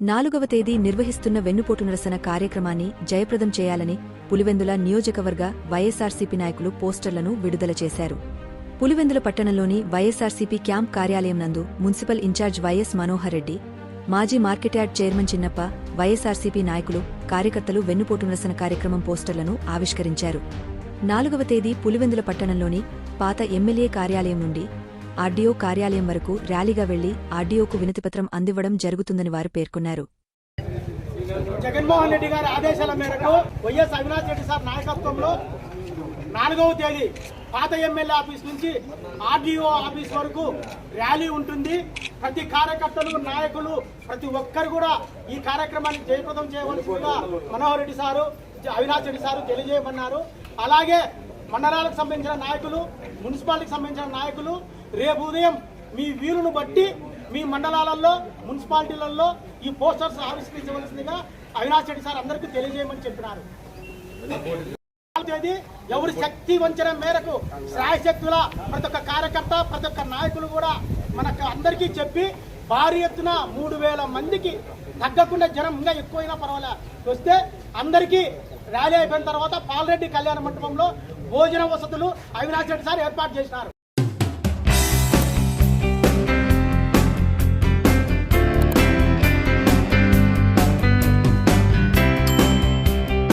నాలుగవ తేదీ నిర్వహిస్తున్న వెన్నుపోటు నిరసన కార్యక్రమాన్ని జయప్రదం చేయాలని పులివెందుల నియోజకవర్గ వైఎస్సార్సీపీ నాయకులు పోస్టర్లను విడుదల చేశారు. పులివెందుల పట్టణంలోని వైఎస్ఆర్సీపీ క్యాంప్ కార్యాలయం నందు municipal incharge YS Manohar Reddy మాజీ మార్కెట్యార్డ్ చైర్మన్ చిన్నప్ప వైఎస్సార్సీపీ నాయకులు కార్యకర్తలు వెన్నుపోటు నిరసన కార్యక్రమం పోస్టర్లను ఆవిష్కరించారు. నాలుగవ తేదీ పులివెందుల పట్టణంలోని పాత ఎమ్మెల్యే కార్యాలయం నుండి ఆర్డీఓ కార్యాలయం వరకు ర్యాలీగా వెళ్ళి ఆర్డీఓకు వినతిపత్రం అందివ్వడం జరుగుతుందని వారు పేర్కొన్నారు. జగన్మోహన్ రెడ్డి గారి ఆదేశాల మేరకు వైఎస్ అవినాష్ రెడ్డి సార్ నాయకత్వంలో నాలుగవ తేదీ పాత ఎమ్మెల్యే ఆఫీస్ నుంచి ఆర్డీఓ ఆఫీస్ వరకు ర్యాలీ ఉంటుంది. ప్రతి కార్యకర్తలు నాయకులు ప్రతి ఒక్కరు కూడా ఈ కార్యక్రమాన్ని జయప్రదం చేయవలసిందిగా మనోహర్ రెడ్డి సారు అవినాష్ రెడ్డి సారు తెలియజేయమన్నారు. అలాగే మండలాలకు సంబంధించిన నాయకులు మున్సిపాలిటీకి సంబంధించిన నాయకులు రేపు ఉదయం మీ వీలును బట్టి మీ మండలాలలో మున్సిపాలిటీలలో ఈ పోస్టర్స్ ఆవిష్కరించవలసిందిగా అవినాష్ రెడ్డి సార్ అందరికీ తెలియజేయమని చెప్పినారు. తేదీ ఎవరి శక్తి వంచన మేరకు శాయశక్తుల ప్రతి ఒక్క కార్యకర్త ప్రతి ఒక్క నాయకులు కూడా మనకు అందరికీ చెప్పి భారీ ఎత్తున మూడు వేల మందికి తగ్గకుండా జనం ఇంకా ఎక్కువైనా పర్వాలే. వస్తే అందరికీ ర్యాలీ అయిపోయిన తర్వాత పాలరెడ్డి కళ్యాణ మండపంలో భోజన వసతులు అవినాష్ రెడ్డి సార్ ఏర్పాటు చేసినారు.